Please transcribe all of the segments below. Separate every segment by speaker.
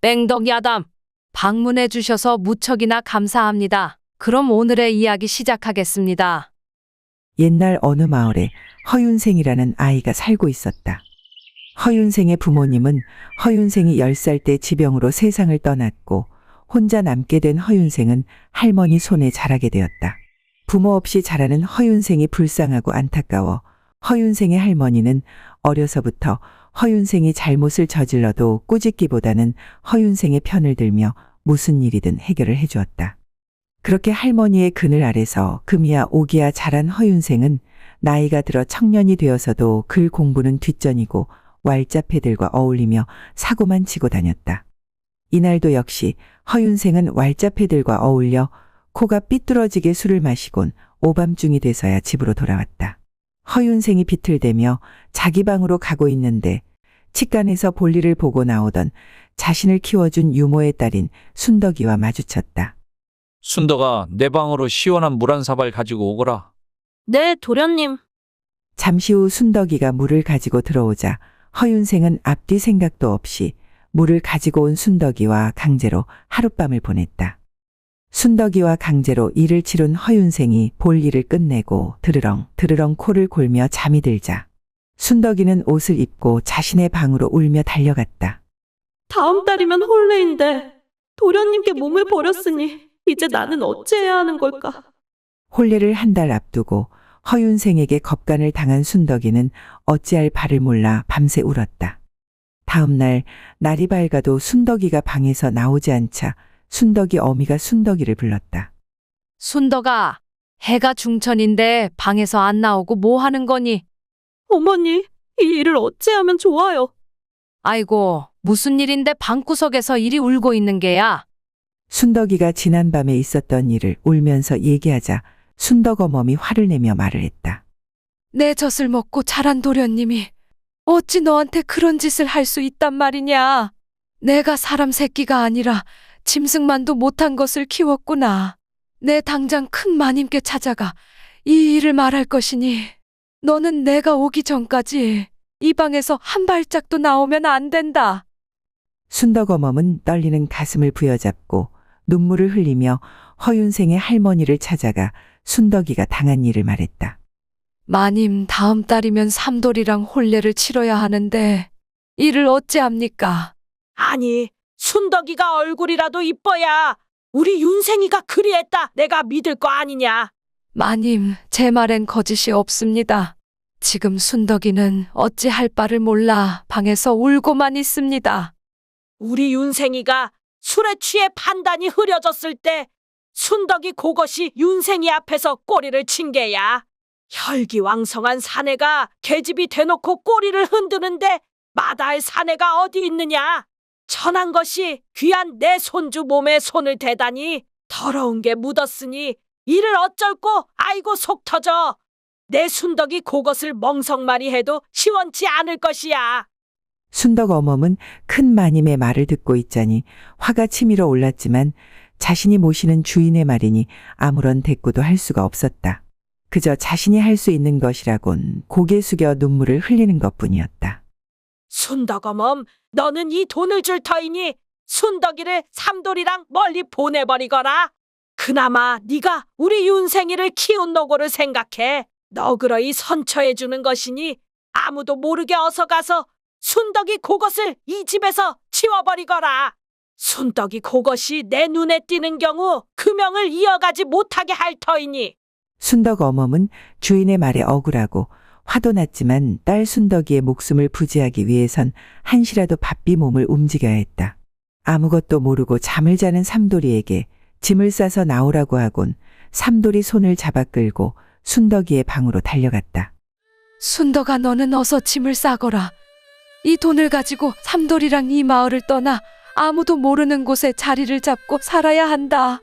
Speaker 1: 뺑덕야담. 방문해 주셔서 무척이나 감사합니다. 그럼 오늘의 이야기 시작하겠습니다.
Speaker 2: 옛날 어느 마을에 허윤생이라는 아이가 살고 있었다. 허윤생의 부모님은 허윤생이 10살 때 지병으로 세상을 떠났고 혼자 남게 된 허윤생은 할머니 손에 자라게 되었다. 부모 없이 자라는 허윤생이 불쌍하고 안타까워 허윤생의 할머니는 어려서부터 허윤생이 잘못을 저질러도 꾸짖기보다는 허윤생의 편을 들며 무슨 일이든 해결을 해주었다. 그렇게 할머니의 그늘 아래서 금이야 오기야 자란 허윤생은 나이가 들어 청년이 되어서도 글 공부는 뒷전이고 왈자패들과 어울리며 사고만 치고 다녔다. 이날도 역시 허윤생은 왈자패들과 어울려 코가 삐뚤어지게 술을 마시곤 오밤중이 돼서야 집으로 돌아왔다. 허윤생이 비틀대며 자기 방으로 가고 있는데 치간에서 볼일을 보고 나오던 자신을 키워준 유모의 딸인 순덕이와 마주쳤다.
Speaker 3: 순덕아, 내 방으로 시원한 물 한 사발 가지고 오거라.
Speaker 4: 네, 도련님.
Speaker 2: 잠시 후 순덕이가 물을 가지고 들어오자 허윤생은 앞뒤 생각도 없이 물을 가지고 온 순덕이와 강제로 하룻밤을 보냈다. 순덕이와 강제로 일을 치룬 허윤생이 볼 일을 끝내고 드르렁 드르렁 코를 골며 잠이 들자 순덕이는 옷을 입고 자신의 방으로 울며 달려갔다.
Speaker 4: 다음 달이면 혼례인데 도련님께 몸을 버렸으니 이제 나는 어찌해야 하는 걸까?
Speaker 2: 혼례를 한 달 앞두고 허윤생에게 겁간을 당한 순덕이는 어찌할 바를 몰라 밤새 울었다. 다음 날 날이 밝아도 순덕이가 방에서 나오지 않자 순덕이 어미가 순덕이를 불렀다.
Speaker 1: 순덕아, 해가 중천인데 방에서 안 나오고 뭐 하는 거니?
Speaker 4: 어머니, 이 일을 어찌하면 좋아요?
Speaker 1: 아이고, 무슨 일인데 방구석에서 이리 울고 있는 게야?
Speaker 2: 순덕이가 지난밤에 있었던 일을 울면서 얘기하자 순덕 어멈이 화를 내며 말을 했다.
Speaker 1: 내 젖을 먹고 자란 도련님이 어찌 너한테 그런 짓을 할 수 있단 말이냐? 내가 사람 새끼가 아니라 짐승만도 못한 것을 키웠구나. 내 당장 큰 마님께 찾아가 이 일을 말할 것이니 너는 내가 오기 전까지 이 방에서 한 발짝도 나오면 안 된다.
Speaker 2: 순덕 어멈은 떨리는 가슴을 부여잡고 눈물을 흘리며 허윤생의 할머니를 찾아가 순덕이가 당한 일을 말했다.
Speaker 1: 마님 다음 달이면 삼돌이랑 혼례를 치러야 하는데 이를 어찌합니까?
Speaker 4: 아니, 순덕이가 얼굴이라도 이뻐야 우리 윤생이가 그리했다. 내가 믿을 거 아니냐?
Speaker 1: 마님, 제 말엔 거짓이 없습니다. 지금 순덕이는 어찌 할 바를 몰라 방에서 울고만 있습니다.
Speaker 4: 우리 윤생이가 술에 취해 판단이 흐려졌을 때 순덕이 그것이 윤생이 앞에서 꼬리를 친 게야. 혈기왕성한 사내가 계집이 대놓고 꼬리를 흔드는데 마다할 사내가 어디 있느냐? 천한 것이 귀한 내 손주 몸에 손을 대다니 더러운 게 묻었으니 이를 어쩔고 아이고 속 터져. 내 순덕이 그것을 멍석말이 해도 시원치 않을 것이야.
Speaker 2: 순덕 어멈은 큰 마님의 말을 듣고 있자니 화가 치밀어 올랐지만 자신이 모시는 주인의 말이니 아무런 대꾸도 할 수가 없었다. 그저 자신이 할 수 있는 것이라곤 고개 숙여 눈물을 흘리는 것뿐이었다.
Speaker 4: 순덕어멈, 너는 이 돈을 줄 터이니 순덕이를 삼돌이랑 멀리 보내버리거라. 그나마 네가 우리 윤생이를 키운 노고를 생각해. 너그러이 선처해 주는 것이니 아무도 모르게 어서 가서 순덕이 그것을 이 집에서 치워버리거라. 순덕이 그것이 내 눈에 띄는 경우 금명을 이어가지 못하게 할 터이니
Speaker 2: 순덕 어멈은 주인의 말에 억울하고 화도 났지만 딸 순덕이의 목숨을 부지하기 위해선 한시라도 바삐 몸을 움직여야 했다. 아무것도 모르고 잠을 자는 삼돌이에게 짐을 싸서 나오라고 하곤 삼돌이 손을 잡아 끌고 순덕이의 방으로 달려갔다.
Speaker 1: 순덕아, 너는 어서 짐을 싸거라. 이 돈을 가지고 삼돌이랑 이 마을을 떠나 아무도 모르는 곳에 자리를 잡고 살아야 한다.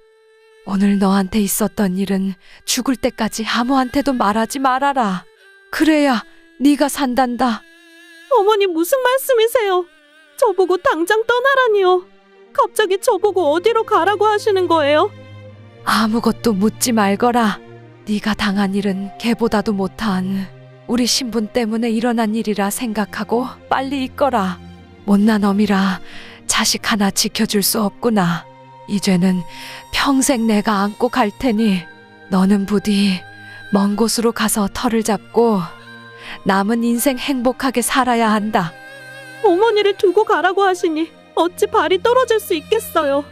Speaker 1: 오늘 너한테 있었던 일은 죽을 때까지 아무한테도 말하지 말아라. 그래야 네가 산단다.
Speaker 4: 어머니 무슨 말씀이세요? 저보고 당장 떠나라니요. 갑자기 저보고 어디로 가라고 하시는 거예요?
Speaker 1: 아무것도 묻지 말거라. 네가 당한 일은 개보다도 못한 우리 신분 때문에 일어난 일이라 생각하고 빨리 있거라. 못난 어미라 자식 하나 지켜줄 수 없구나. 이제는 평생 내가 안고 갈 테니 너는 부디 먼 곳으로 가서 털을 잡고 남은 인생 행복하게 살아야 한다.
Speaker 5: 어머니를 두고 가라고 하시니 어찌 발이 떨어질 수 있겠어요.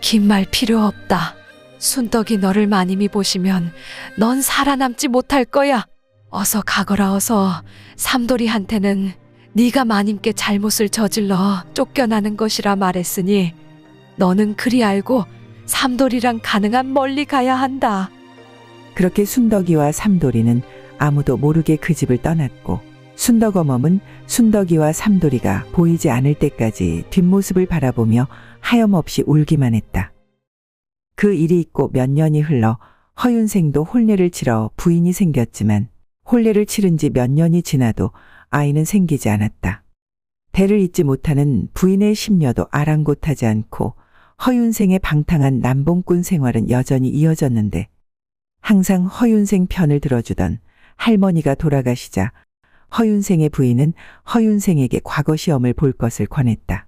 Speaker 1: 긴 말 필요 없다. 순덕이 너를 마님이 보시면 넌 살아남지 못할 거야. 어서 가거라 어서 삼돌이한테는 네가 마님께 잘못을 저질러 쫓겨나는 것이라 말했으니 너는 그리 알고 삼돌이랑 가능한 멀리 가야 한다.
Speaker 2: 그렇게 순덕이와 삼돌이는 아무도 모르게 그 집을 떠났고 순덕어멈은 순덕이와 삼돌이가 보이지 않을 때까지 뒷모습을 바라보며 하염없이 울기만 했다. 그 일이 있고 몇 년이 흘러 허윤생도 혼례를 치러 부인이 생겼지만 혼례를 치른 지 몇 년이 지나도 아이는 생기지 않았다. 대를 잇지 못하는 부인의 심려도 아랑곳하지 않고 허윤생의 방탕한 남봉꾼 생활은 여전히 이어졌는데 항상 허윤생 편을 들어주던 할머니가 돌아가시자 허윤생의 부인은 허윤생에게 과거 시험을 볼 것을 권했다.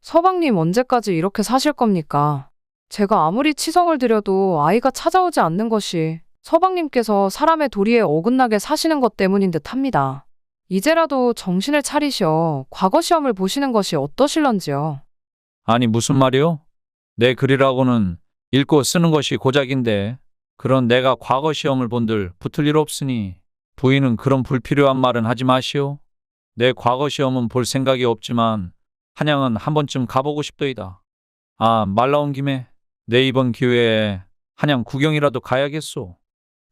Speaker 6: 서방님 언제까지 이렇게 사실 겁니까? 제가 아무리 치성을 드려도 아이가 찾아오지 않는 것이 서방님께서 사람의 도리에 어긋나게 사시는 것 때문인 듯 합니다. 이제라도 정신을 차리셔 과거 시험을 보시는 것이 어떠실런지요?
Speaker 3: 아니 무슨 말이요? 내 글이라고는 읽고 쓰는 것이 고작인데 그런 내가 과거 시험을 본들 붙을 일 없으니 부인은 그런 불필요한 말은 하지 마시오. 내 과거 시험은 볼 생각이 없지만 한양은 한 번쯤 가보고 싶더이다. 아, 말 나온 김에 내 이번 기회에 한양 구경이라도 가야겠소.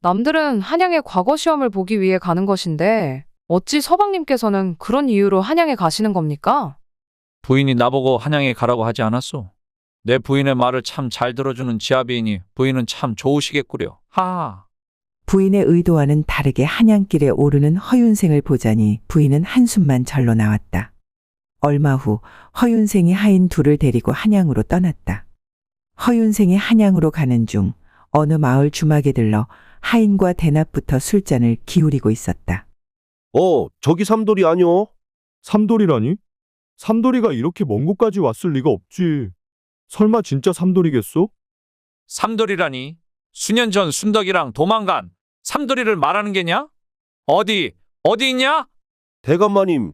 Speaker 6: 남들은 한양의 과거 시험을 보기 위해 가는 것인데 어찌 서방님께서는 그런 이유로 한양에 가시는 겁니까?
Speaker 3: 부인이 나보고 한양에 가라고 하지 않았소. 내 부인의 말을 참 잘 들어주는 지아비이니 부인은 참 좋으시겠구려. 하하.
Speaker 2: 부인의 의도와는 다르게 한양길에 오르는 허윤생을 보자니 부인은 한숨만 절로 나왔다. 얼마 후 허윤생이 하인 둘을 데리고 한양으로 떠났다. 허윤생이 한양으로 가는 중 어느 마을 주막에 들러 하인과 대낮부터 술잔을 기울이고 있었다.
Speaker 7: 어, 저기 삼돌이 아니오?
Speaker 8: 삼돌이라니? 삼돌이가 이렇게 먼 곳까지 왔을 리가 없지. 설마 진짜 삼돌이겠소?
Speaker 3: 삼돌이라니 수년 전 순덕이랑 도망간 삼돌이를 말하는 게냐? 어디 어디 있냐?
Speaker 7: 대감마님,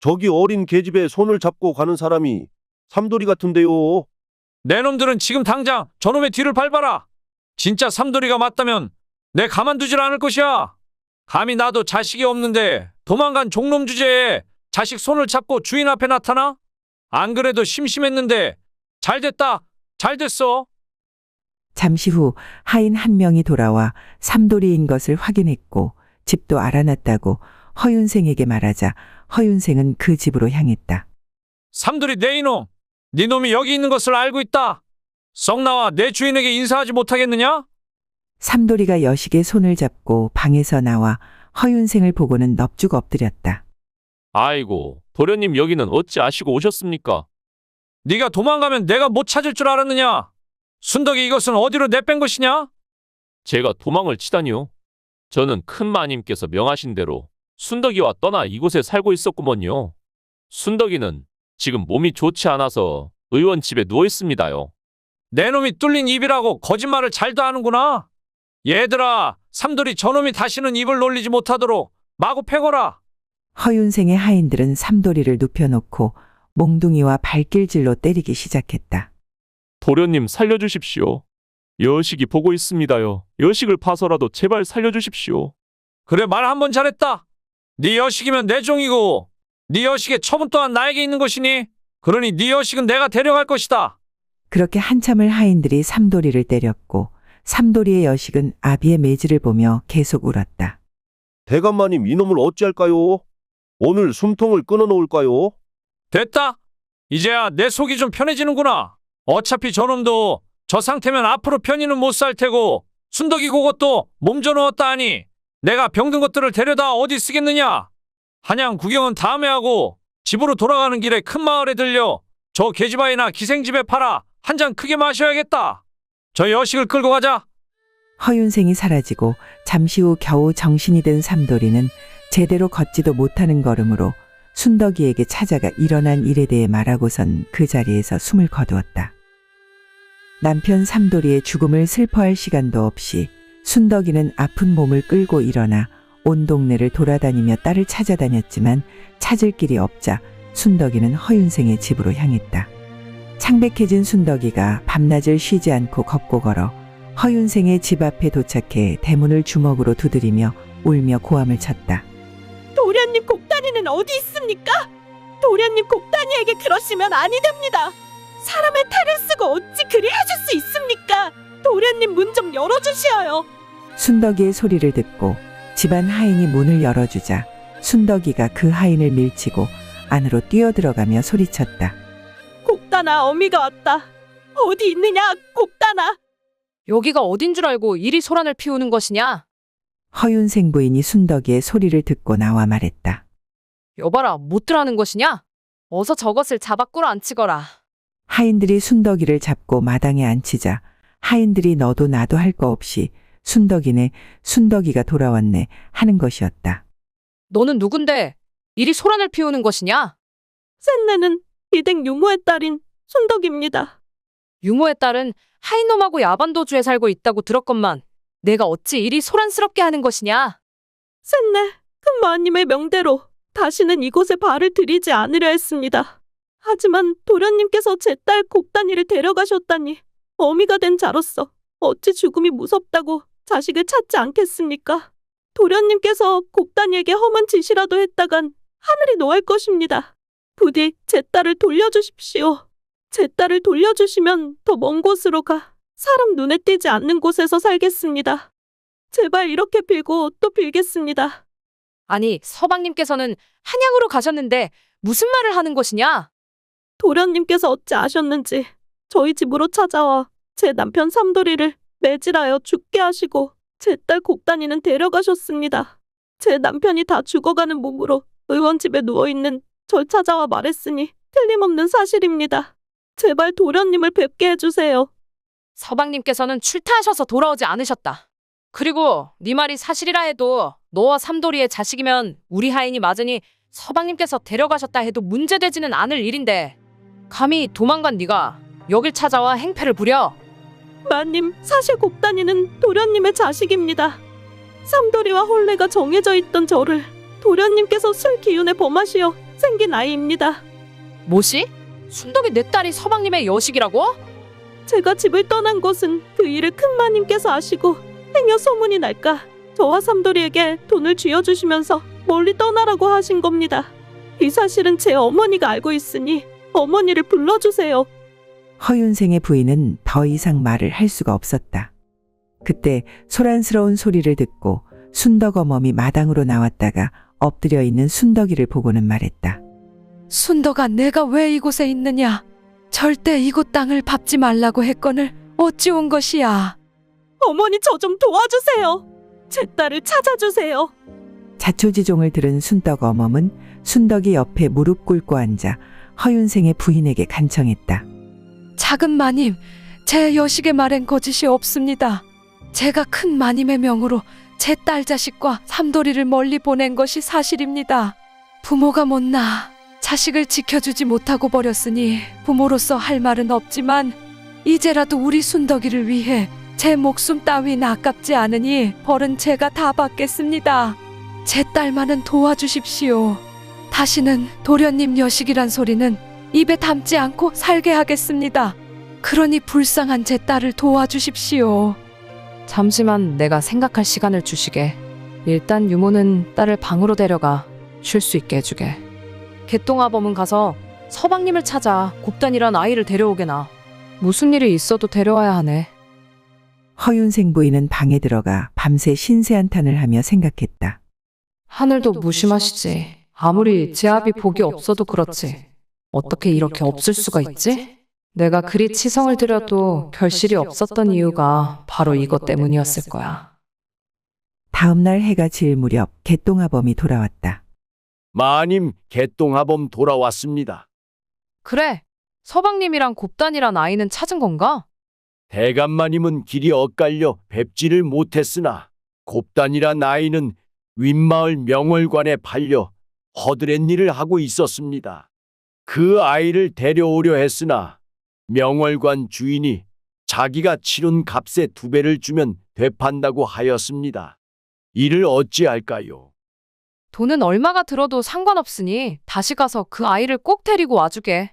Speaker 7: 저기 어린 계집에 손을 잡고 가는 사람이 삼돌이 같은데요.
Speaker 3: 내 놈들은 지금 당장 저놈의 뒤를 밟아라. 진짜 삼돌이가 맞다면 내 가만두질 않을 것이야. 감히 나도 자식이 없는데 도망간 종놈 주제에 자식 손을 잡고 주인 앞에 나타나? 안 그래도 심심했는데 잘 됐다. 잘 됐어.
Speaker 2: 잠시 후 하인 한 명이 돌아와 삼돌이인 것을 확인했고 집도 알아놨다고 허윤생에게 말하자 허윤생은 그 집으로 향했다.
Speaker 3: 삼돌이 내 이놈. 네 놈이 여기 있는 것을 알고 있다. 썩 나와 내 주인에게 인사하지 못하겠느냐?
Speaker 2: 삼돌이가 여식의 손을 잡고 방에서 나와 허윤생을 보고는 넙죽 엎드렸다.
Speaker 9: 아이고, 도련님 여기는 어찌 아시고 오셨습니까?
Speaker 3: 네가 도망가면 내가 못 찾을 줄 알았느냐? 순덕이 이것은 어디로 내뺀 것이냐?
Speaker 9: 제가 도망을 치다니요. 저는 큰 마님께서 명하신 대로 순덕이와 떠나 이곳에 살고 있었구먼요. 순덕이는 지금 몸이 좋지 않아서 의원 집에 누워 있습니다요.
Speaker 3: 내 놈이 뚫린 입이라고 거짓말을 잘도 하는구나. 얘들아, 삼돌이 저놈이 다시는 입을 놀리지 못하도록 마구 패거라.
Speaker 2: 허윤생의 하인들은 삼돌이를 눕혀놓고 몽둥이와 발길질로 때리기 시작했다.
Speaker 9: 도련님 살려주십시오. 여식이 보고 있습니다요. 여식을 봐서라도 제발 살려주십시오.
Speaker 3: 그래 말 한 번 잘했다. 네 여식이면 내 종이고 네 여식의 처분 또한 나에게 있는 것이니 그러니 네 여식은 내가 데려갈 것이다.
Speaker 2: 그렇게 한참을 하인들이 삼돌이를 때렸고 삼돌이의 여식은 아비의 매질을 보며 계속 울었다.
Speaker 7: 대감마님, 이놈을 어찌할까요? 오늘 숨통을 끊어놓을까요?
Speaker 3: 됐다. 이제야 내 속이 좀 편해지는구나. 어차피 저놈도 저 상태면 앞으로 편히는 못 살 테고 순덕이 그것도 몸져 넣었다 하니 내가 병든 것들을 데려다 어디 쓰겠느냐. 한양 구경은 다음에 하고 집으로 돌아가는 길에 큰 마을에 들려 저 계집아이나 기생집에 팔아 한 잔 크게 마셔야겠다. 저 여식을 끌고 가자.
Speaker 2: 허윤생이 사라지고 잠시 후 겨우 정신이 든 삼돌이는 제대로 걷지도 못하는 걸음으로 순덕이에게 찾아가 일어난 일에 대해 말하고선 그 자리에서 숨을 거두었다. 남편 삼돌이의 죽음을 슬퍼할 시간도 없이 순덕이는 아픈 몸을 끌고 일어나 온 동네를 돌아다니며 딸을 찾아다녔지만 찾을 길이 없자 순덕이는 허윤생의 집으로 향했다. 창백해진 순덕이가 밤낮을 쉬지 않고 걷고 걸어 허윤생의 집 앞에 도착해 대문을 주먹으로 두드리며 울며 고함을 쳤다.
Speaker 5: 도련님 곡단이는 어디 있습니까? 도련님 곡단이에게 그러시면 아니 됩니다. 사람의 탈을 쓰고 어찌 그리 하실 수 있습니까? 도련님 문 좀 열어주시어요.
Speaker 2: 순덕이의 소리를 듣고 집안 하인이 문을 열어주자 순덕이가 그 하인을 밀치고 안으로 뛰어들어가며 소리쳤다.
Speaker 5: 곡단아 어미가 왔다. 어디 있느냐 곡단아.
Speaker 6: 여기가 어딘 줄 알고 이리 소란을 피우는 것이냐?
Speaker 2: 허윤생 부인이 순덕이의 소리를 듣고 나와 말했다.
Speaker 6: 여봐라, 못들하는 것이냐? 어서 저것을 잡아 꿇어 앉히거라.
Speaker 2: 하인들이 순덕이를 잡고 마당에 앉히자 하인들이 너도 나도 할 거 없이 순덕이네 순덕이가 돌아왔네 하는 것이었다.
Speaker 6: 너는 누군데 이리 소란을 피우는 것이냐?
Speaker 5: 샌네는 이댁 유모의 딸인 순덕입니다.
Speaker 6: 유모의 딸은 하인놈하고 야반도주에 살고 있다고 들었건만 내가 어찌 이리 소란스럽게 하는 것이냐?
Speaker 5: 샌네 큰 마님의 명대로 다시는 이곳에 발을 들이지 않으려 했습니다. 하지만 도련님께서 제딸 곡단이를 데려가셨다니 어미가 된 자로서 어찌 죽음이 무섭다고 자식을 찾지 않겠습니까? 도련님께서 곡단이에게 험한 짓이라도 했다간 하늘이 노할 것입니다. 부디 제 딸을 돌려주십시오. 제 딸을 돌려주시면 더 먼 곳으로 가 사람 눈에 띄지 않는 곳에서 살겠습니다. 제발 이렇게 빌고 또 빌겠습니다.
Speaker 6: 아니, 서방님께서는 한양으로 가셨는데 무슨 말을 하는 것이냐?
Speaker 5: 도련님께서 어찌 아셨는지 저희 집으로 찾아와 제 남편 삼돌이를 매질하여 죽게 하시고 제 딸 곡단이는 데려가셨습니다. 제 남편이 다 죽어가는 몸으로 의원 집에 누워있는 절 찾아와 말했으니 틀림없는 사실입니다. 제발 도련님을 뵙게 해주세요.
Speaker 6: 서방님께서는 출타하셔서 돌아오지 않으셨다. 그리고 네 말이 사실이라 해도 너와 삼돌이의 자식이면 우리 하인이 맞으니 서방님께서 데려가셨다 해도 문제되지는 않을 일인데 감히 도망간 네가 여길 찾아와 행패를 부려
Speaker 5: 마님, 사실 곡단이는 도련님의 자식입니다. 삼돌이와 혼례가 정해져 있던 저를 도련님께서 술 기운에 범하시어 생긴 아이입니다.
Speaker 6: 뭐시? 순덕이 내 딸이 서방님의 여식이라고?
Speaker 5: 제가 집을 떠난 것은 그 일을 큰 마님께서 아시고 행여 소문이 날까 저와 삼돌이에게 돈을 쥐어주시면서 멀리 떠나라고 하신 겁니다. 이 사실은 제 어머니가 알고 있으니 어머니를 불러주세요.
Speaker 2: 허윤생의 부인은 더 이상 말을 할 수가 없었다. 그때 소란스러운 소리를 듣고 순덕어멈이 마당으로 나왔다가 엎드려 있는 순덕이를 보고는 말했다.
Speaker 1: 순덕아, 내가 왜 이곳에 있느냐? 절대 이곳 땅을 밟지 말라고 했거늘 어찌 온 것이야?
Speaker 5: 어머니 저 좀 도와주세요. 제 딸을 찾아주세요.
Speaker 2: 자초지종을 들은 순덕 어멈은 순덕이 옆에 무릎 꿇고 앉아 허윤생의 부인에게 간청했다.
Speaker 1: 작은 마님, 제 여식의 말엔 거짓이 없습니다. 제가 큰 마님의 명으로 제 딸 자식과 삼돌이를 멀리 보낸 것이 사실입니다. 부모가 못나 자식을 지켜주지 못하고 버렸으니 부모로서 할 말은 없지만 이제라도 우리 순덕이를 위해 제 목숨 따윈 아깝지 않으니 벌은 제가 다 받겠습니다. 제 딸만은 도와주십시오. 다시는 도련님 여식이란 소리는 입에 담지 않고 살게 하겠습니다. 그러니 불쌍한 제 딸을 도와주십시오.
Speaker 6: 잠시만 내가 생각할 시간을 주시게. 일단 유모는 딸을 방으로 데려가 쉴 수 있게 해주게. 개똥아범은 가서 서방님을 찾아 곱단이란 아이를 데려오게나. 무슨 일이 있어도 데려와야 하네.
Speaker 2: 허윤생 부인은 방에 들어가 밤새 신세한탄을 하며 생각했다.
Speaker 6: 하늘도 무심하시지. 아무리 제 앞이 복이 없어도 그렇지. 어떻게 이렇게 없을 수가 있지? 내가 그리 치성을 들여도 결실이 없었던 이유가 바로 이것 때문이었을 거야.
Speaker 2: 다음날 해가 질 무렵 개똥아범이 돌아왔다.
Speaker 7: 마님, 개똥아범 돌아왔습니다.
Speaker 6: 그래. 서방님이랑 곱단이란 아이는 찾은 건가?
Speaker 7: 대감마님은 길이 엇갈려 뵙지를 못했으나 곱단이란 아이는 윗마을 명월관에 팔려
Speaker 10: 허드렛 일을 하고 있었습니다. 그 아이를 데려오려 했으나 명월관 주인이 자기가 치른 값의 두 배를 주면 되판다고 하였습니다. 이를 어찌할까요?
Speaker 6: 돈은 얼마가 들어도 상관없으니 다시 가서 그 아이를 꼭 데리고 와주게.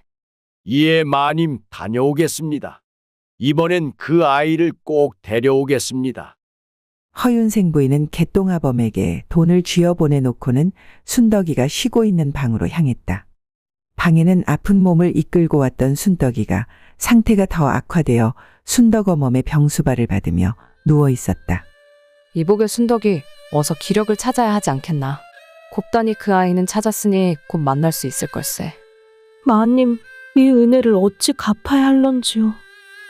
Speaker 10: 예, 마님 다녀오겠습니다. 이번엔 그 아이를 꼭 데려오겠습니다.
Speaker 2: 허윤생 부인은 개똥아범에게 돈을 쥐어 보내놓고는 순덕이가 쉬고 있는 방으로 향했다. 방에는 아픈 몸을 이끌고 왔던 순덕이가 상태가 더 악화되어 순덕어멈의 병수발을 받으며 누워 있었다.
Speaker 6: 이복의 순덕이 어서 기력을 찾아야 하지 않겠나. 곱단이 그 아이는 찾았으니 곧 만날 수 있을 걸세.
Speaker 5: 마님, 이 은혜를 어찌 갚아야 할런지요.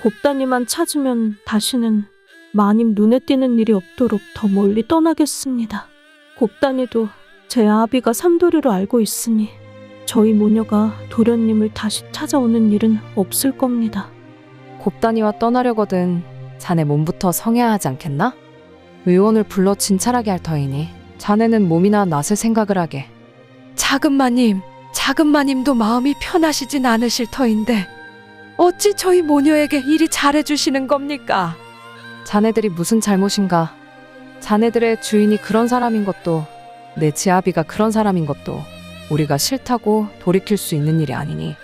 Speaker 5: 곱다니만 찾으면 다시는 마님 눈에 띄는 일이 없도록 더 멀리 떠나겠습니다. 곱다니도 제 아비가 삼도리로 알고 있으니 저희 모녀가 도련님을 다시 찾아오는 일은 없을 겁니다.
Speaker 6: 곱단이와 떠나려거든 자네 몸부터 성해야 하지 않겠나? 의원을 불러 진찰하게 할 터이니 자네는 몸이나 낫을 생각을 하게.
Speaker 1: 작은마님, 작은마님도 마음이 편하시진 않으실 터인데 어찌 저희 모녀에게 이리 잘해주시는 겁니까?
Speaker 6: 자네들이 무슨 잘못인가? 자네들의 주인이 그런 사람인 것도 내 지아비가 그런 사람인 것도 우리가 싫다고 돌이킬 수 있는 일이 아니니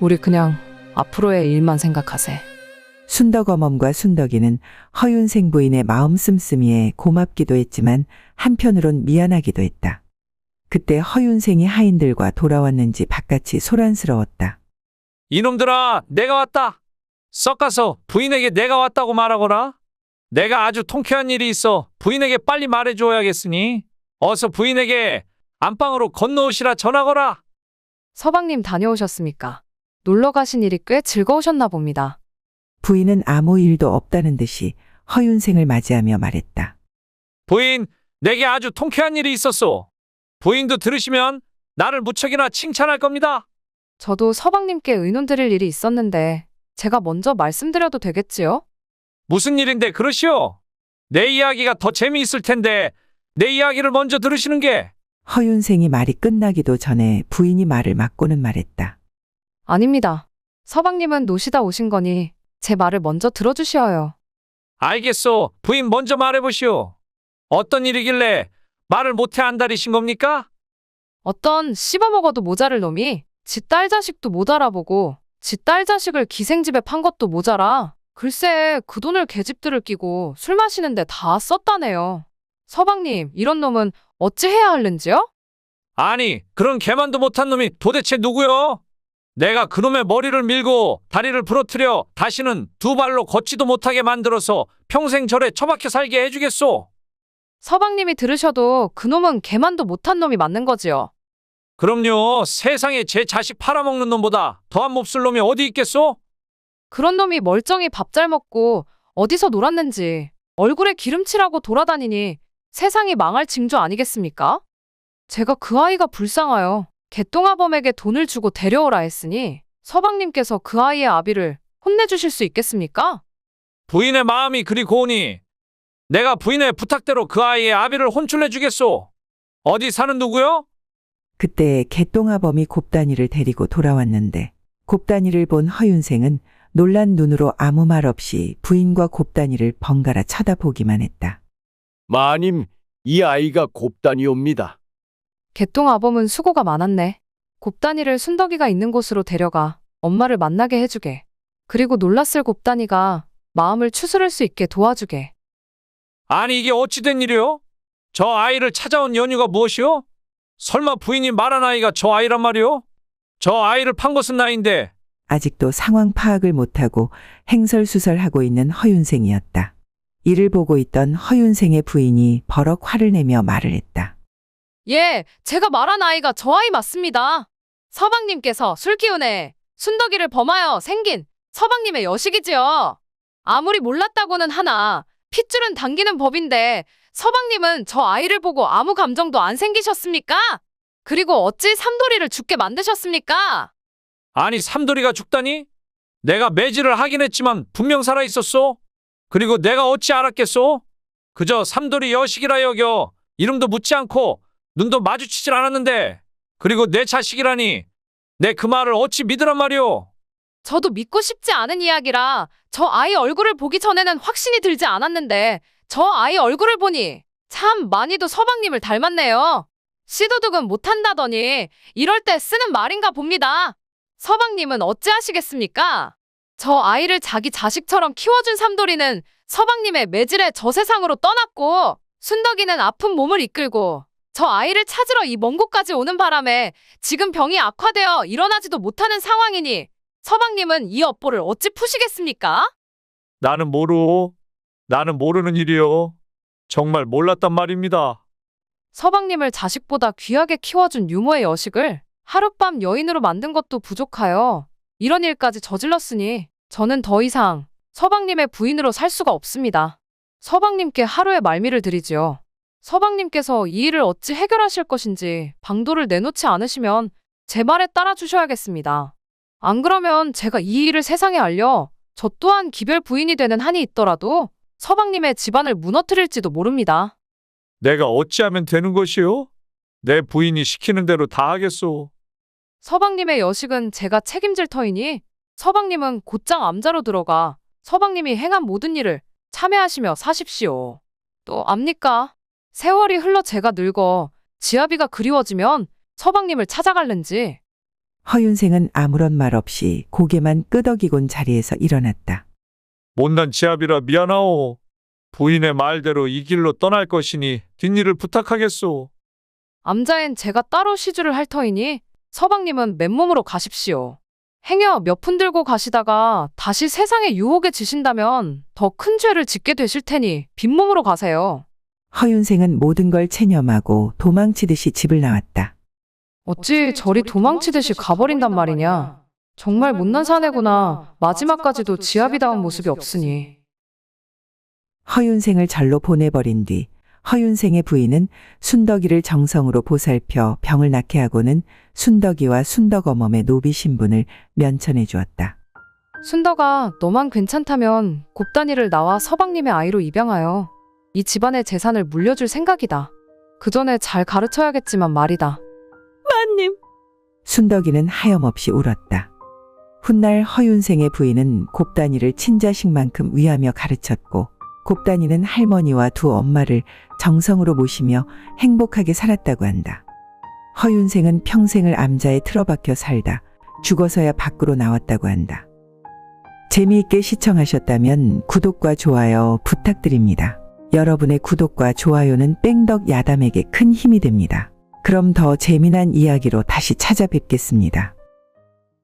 Speaker 6: 우리 그냥 앞으로의 일만 생각하세.
Speaker 2: 순덕어멈과 순덕이는 허윤생 부인의 마음 씀씀이에 고맙기도 했지만 한편으론 미안하기도 했다. 그때 허윤생이 하인들과 돌아왔는지 바깥이 소란스러웠다.
Speaker 3: 이놈들아, 내가 왔다. 썩가서 부인에게 내가 왔다고 말하거라. 내가 아주 통쾌한 일이 있어 부인에게 빨리 말해줘야겠으니 어서 부인에게 안방으로 건너오시라 전하거라.
Speaker 6: 서방님 다녀오셨습니까? 놀러 가신 일이 꽤 즐거우셨나 봅니다.
Speaker 2: 부인은 아무 일도 없다는 듯이 허윤생을 맞이하며 말했다.
Speaker 3: 부인, 내게 아주 통쾌한 일이 있었소. 부인도 들으시면 나를 무척이나 칭찬할 겁니다.
Speaker 6: 저도 서방님께 의논 드릴 일이 있었는데 제가 먼저 말씀드려도 되겠지요?
Speaker 3: 무슨 일인데 그러시오? 내 이야기가 더 재미있을 텐데 내 이야기를 먼저 들으시는 게
Speaker 2: 허윤생이 말이 끝나기도 전에 부인이 말을 막고는 말했다.
Speaker 6: 아닙니다. 서방님은 노시다 오신 거니 제 말을 먼저 들어주시어요.
Speaker 3: 알겠소. 부인 먼저 말해보시오. 어떤 일이길래 말을 못해 안달이신 겁니까?
Speaker 6: 어떤 씹어먹어도 모자를 놈이 지 딸 자식도 못 알아보고 지 딸 자식을 기생집에 판 것도 모자라 글쎄 그 돈을 계집들을 끼고 술 마시는데 다 썼다네요. 서방님 이런 놈은 어찌 해야 할는지요?
Speaker 3: 아니, 그런 개만도 못한 놈이 도대체 누구요? 내가 그놈의 머리를 밀고 다리를 부러뜨려 다시는 두 발로 걷지도 못하게 만들어서 평생 절에 처박혀 살게 해주겠소.
Speaker 6: 서방님이 들으셔도 그놈은 개만도 못한 놈이 맞는 거지요.
Speaker 3: 그럼요, 세상에 제 자식 팔아먹는 놈보다 더한 몹쓸 놈이 어디 있겠소?
Speaker 6: 그런 놈이 멀쩡히 밥 잘 먹고 어디서 놀았는지 얼굴에 기름칠하고 돌아다니니 세상이 망할 징조 아니겠습니까? 제가 그 아이가 불쌍하여 개똥아범에게 돈을 주고 데려오라 했으니 서방님께서 그 아이의 아비를 혼내주실 수 있겠습니까?
Speaker 3: 부인의 마음이 그리 고우니 내가 부인의 부탁대로 그 아이의 아비를 혼쭐내 주겠소. 어디 사는 누구요?
Speaker 2: 그때 개똥아범이 곱단이를 데리고 돌아왔는데 곱단이를 본 허윤생은 놀란 눈으로 아무 말 없이 부인과 곱단이를 번갈아 쳐다보기만 했다.
Speaker 10: 마님, 이 아이가 곱단이옵니다.
Speaker 6: 개똥 아범은 수고가 많았네. 곱단이를 순덕이가 있는 곳으로 데려가 엄마를 만나게 해주게. 그리고 놀랐을 곱단이가 마음을 추스를 수 있게 도와주게.
Speaker 3: 아니 이게 어찌된 일이요? 저 아이를 찾아온 연유가 무엇이요? 설마 부인이 말한 아이가 저 아이란 말이요? 저 아이를 판 것은 나인데
Speaker 2: 아직도 상황 파악을 못하고 행설수설하고 있는 허윤생이었다. 이를 보고 있던 허윤생의 부인이 버럭 화를 내며 말을 했다.
Speaker 6: 예, 제가 말한 아이가 저 아이 맞습니다. 서방님께서 술 기운에 순덕이를 범하여 생긴 서방님의 여식이지요. 아무리 몰랐다고는 하나 핏줄은 당기는 법인데 서방님은 저 아이를 보고 아무 감정도 안 생기셨습니까? 그리고 어찌 삼돌이를 죽게 만드셨습니까?
Speaker 3: 아니 삼돌이가 죽다니? 내가 매질을 하긴 했지만 분명 살아 있었소. 그리고 내가 어찌 알았겠소? 그저 삼돌이 여식이라 여겨 이름도 묻지 않고 눈도 마주치질 않았는데 그리고 내 자식이라니. 내 그 말을 어찌 믿으란 말이오?
Speaker 6: 저도 믿고 싶지 않은 이야기라 저 아이 얼굴을 보기 전에는 확신이 들지 않았는데 저 아이 얼굴을 보니 참 많이도 서방님을 닮았네요. 씨도둑은 못한다더니 이럴 때 쓰는 말인가 봅니다. 서방님은 어찌하시겠습니까? 저 아이를 자기 자식처럼 키워준 삼돌이는 서방님의 매질에 저 세상으로 떠났고 순덕이는 아픈 몸을 이끌고 저 아이를 찾으러 이 먼 곳까지 오는 바람에 지금 병이 악화되어 일어나지도 못하는 상황이니 서방님은 이 업보를 어찌 푸시겠습니까?
Speaker 3: 나는 모르오. 나는 모르는 일이오. 정말 몰랐단 말입니다.
Speaker 6: 서방님을 자식보다 귀하게 키워준 유모의 여식을 하룻밤 여인으로 만든 것도 부족하여 이런 일까지 저질렀으니 저는 더 이상 서방님의 부인으로 살 수가 없습니다. 서방님께 하루의 말미를 드리지요. 서방님께서 이 일을 어찌 해결하실 것인지 방도를 내놓지 않으시면 제 말에 따라 주셔야겠습니다. 안 그러면 제가 이 일을 세상에 알려 저 또한 기별 부인이 되는 한이 있더라도 서방님의 집안을 무너뜨릴지도 모릅니다.
Speaker 3: 내가 어찌하면 되는 것이오? 내 부인이 시키는 대로 다 하겠소.
Speaker 6: 서방님의 여식은 제가 책임질 터이니 서방님은 곧장 암자로 들어가 서방님이 행한 모든 일을 참여하시며 사십시오. 또 압니까? 세월이 흘러 제가 늙어 지아비가 그리워지면 서방님을 찾아갈는지
Speaker 2: 허윤생은 아무런 말 없이 고개만 끄덕이곤 자리에서 일어났다.
Speaker 3: 못난 지압이라 미안하오. 부인의 말대로 이 길로 떠날 것이니 뒷일을 부탁하겠소.
Speaker 6: 암자엔 제가 따로 시주를 할 터이니 서방님은 맨몸으로 가십시오. 행여 몇 푼 들고 가시다가 다시 세상의 유혹에 지신다면 더 큰 죄를 짓게 되실 테니 빈몸으로 가세요.
Speaker 2: 허윤생은 모든 걸 체념하고 도망치듯이 집을 나왔다.
Speaker 6: 어찌 저리 도망치듯이 가버린단 말이냐. 정말 못난 사내구나. 마지막까지도 지압이다운 모습이 없으니.
Speaker 2: 허윤생을 절로 보내버린 뒤 허윤생의 부인은 순덕이를 정성으로 보살펴 병을 낫게 하고는 순덕이와 순덕어멈의 노비 신분을 면천해 주었다.
Speaker 6: 순덕아, 너만 괜찮다면 곱단이를 나와 서방님의 아이로 입양하여 이 집안의 재산을 물려줄 생각이다. 그 전에 잘 가르쳐야겠지만 말이다.
Speaker 5: 마님,
Speaker 2: 순덕이는 하염없이 울었다. 훗날 허윤생의 부인은 곱단이를 친자식만큼 위하며 가르쳤고 곱단이는 할머니와 두 엄마를 정성으로 모시며 행복하게 살았다고 한다. 허윤생은 평생을 암자에 틀어박혀 살다 죽어서야 밖으로 나왔다고 한다. 재미있게 시청하셨다면 구독과 좋아요 부탁드립니다. 여러분의 구독과 좋아요는 뺑덕 야담에게 큰 힘이 됩니다. 그럼 더 재미난 이야기로 다시 찾아뵙겠습니다.